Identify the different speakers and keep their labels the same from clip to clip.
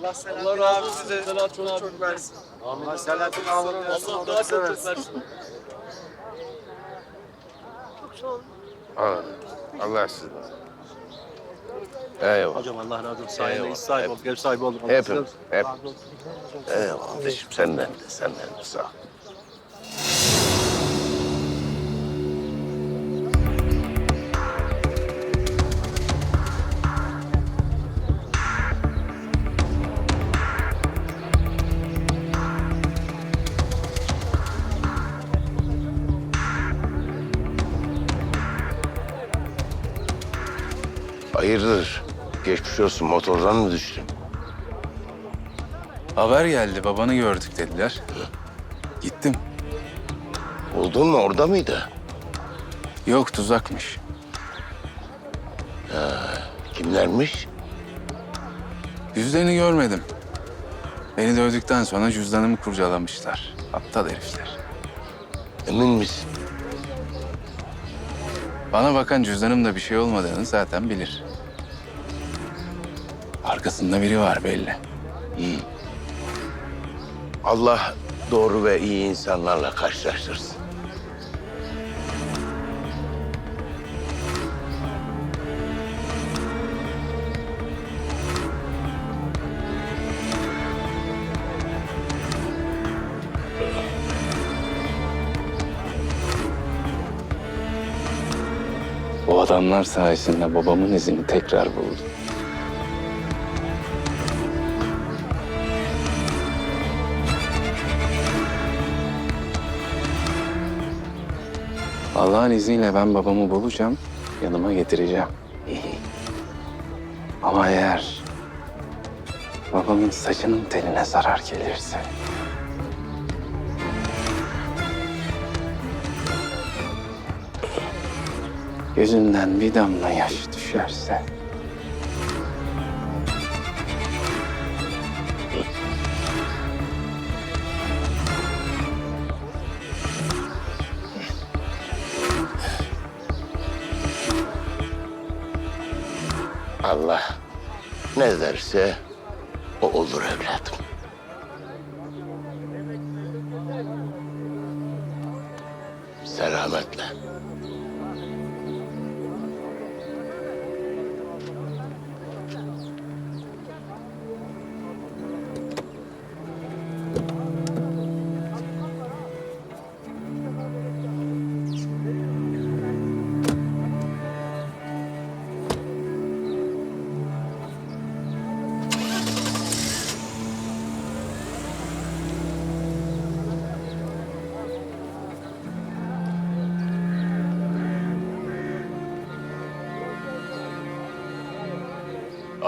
Speaker 1: Allah Selahattin abi size çok çok versin. Allah Selahattin abi Allah daha çok çok versin.
Speaker 2: Allah, Allah sizden. Eyvallah.
Speaker 1: Hocam Allah razı olsun. Sayende
Speaker 2: Eyvallah.
Speaker 1: iş sahibi olduk, ev sahibi olduk. Allah
Speaker 2: Hep,
Speaker 1: size-
Speaker 2: hep.
Speaker 1: razı olsun.
Speaker 2: Eyvallah kardeşim senden de senden de sağ ol. Hayırdır? Geçmiş olsun motordan mı düştün?
Speaker 3: Haber geldi, babanı gördük dediler. Gittim.
Speaker 2: Buldun mu orada mıydı?
Speaker 3: Yok, tuzakmış.
Speaker 2: Kimlermiş?
Speaker 3: Yüzlerini görmedim. Beni dövdükten sonra cüzdanımı kurcalamışlar. Aptal herifler.
Speaker 2: Emin misin?
Speaker 3: Bana bakan cüzdanımda bir şey olmadığını zaten bilir. Arkasında biri var belli.
Speaker 2: Allah doğru ve iyi insanlarla karşılaştırsın.
Speaker 3: O adamlar sayesinde babamın izini tekrar buldum. Allah'ın izniyle ben babamı bulacağım, yanıma getireceğim. Ama eğer babamın saçının teline zarar gelirse... Gözünden bir damla yaş düşerse...
Speaker 2: Allah ne derse o olur evladım. Selametle.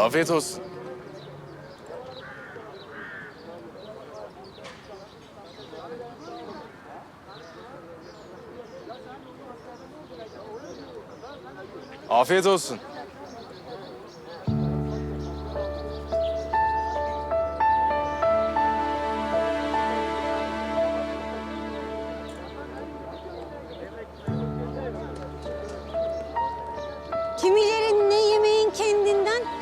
Speaker 3: Afiyet olsun. Afiyet olsun.
Speaker 4: Kimileri ne yemeğin kendinden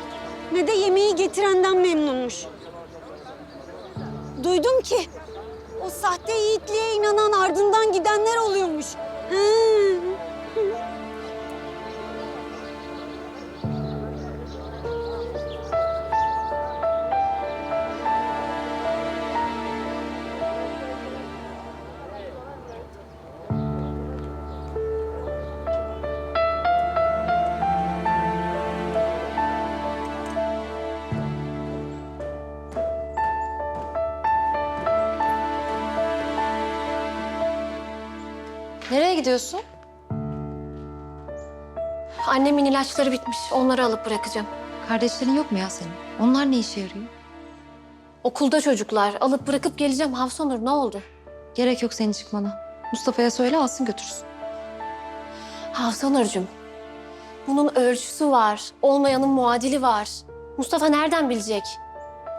Speaker 4: ne de yemeği getirenden memnunmuş. Duydum ki o sahte yiğitliğe inanan ardından gidenler oluyormuş. Hı.
Speaker 5: Nereye gidiyorsun? Annemin ilaçları bitmiş. Onları alıp bırakacağım.
Speaker 6: Kardeşlerin yok mu ya senin? Onlar ne işe yarıyor?
Speaker 5: Okulda çocuklar. Alıp bırakıp geleceğim. Hafsanur ne oldu?
Speaker 6: Gerek yok senin çıkmana. Mustafa'ya söyle alsın götürsün.
Speaker 5: Hafsanur'cum. Bunun ölçüsü var. Olmayanın muadili var. Mustafa nereden bilecek?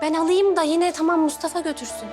Speaker 5: Ben alayım da yine tamam Mustafa götürsün.